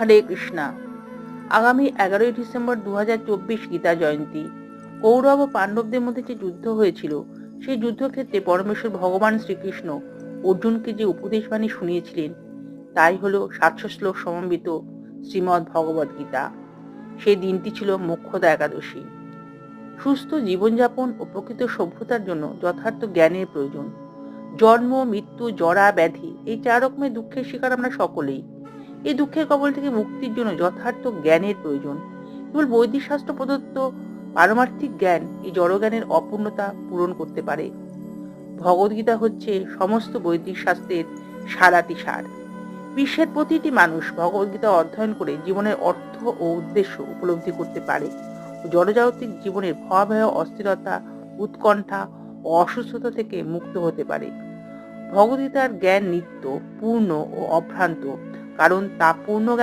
হরে কৃষ্ণা। আগামী এগারোই ডিসেম্বর দু হাজার চব্বিশ গীতা জয়ন্তী। কৌরব ও পাণ্ডবদের মধ্যে যে যুদ্ধ হয়েছিল, সেই যুদ্ধক্ষেত্রে পরমেশ্বর ভগবান শ্রীকৃষ্ণ অর্জুনকে যে উপদেশবাণী শুনিয়েছিলেন, তাই হল সাতশো শ্লোক সমন্বিত শ্রীমদ্ ভগবদ গীতা। সেই দিনটি ছিল মোক্ষদা একাদশী। সুস্থ জীবনযাপন ও প্রকৃত সভ্যতার জন্য যথার্থ জ্ঞানের প্রয়োজন। জন্ম, মৃত্যু, জরা, ব্যাধি, এই চার রকমের দুঃখের শিকার আমরা সকলেই। এই দুঃখের কবল থেকে মুক্তির জন্য যথার্থ জ্ঞানের প্রয়োজন। কেবল বৈদিক শাস্ত্র প্রদত্ত পারমার্থিক জ্ঞান এই জড়জ্ঞানের অপূর্ণতা পূরণ করতে পারে। ভগবদ্গীতা হচ্ছে সমস্ত বৈদিক শাস্ত্রের সারাটি সার। বিশ্বের প্রতিটি মানুষ ভগবদ্গীতা অধ্যয়ন করে জীবনের অর্থ ও উদ্দেশ্য উপলব্ধি করতে পারে। ও জড়জাগতিক জীবনের ভয়াবহ অস্থিরতা, উৎকণ্ঠা ও অসুস্থতা থেকে মুক্ত হতে পারে। ভগবদ্গীতার জ্ঞান নিত্য, পূর্ণ ও অভ্রান্ত। কারণ তা পূর্ণ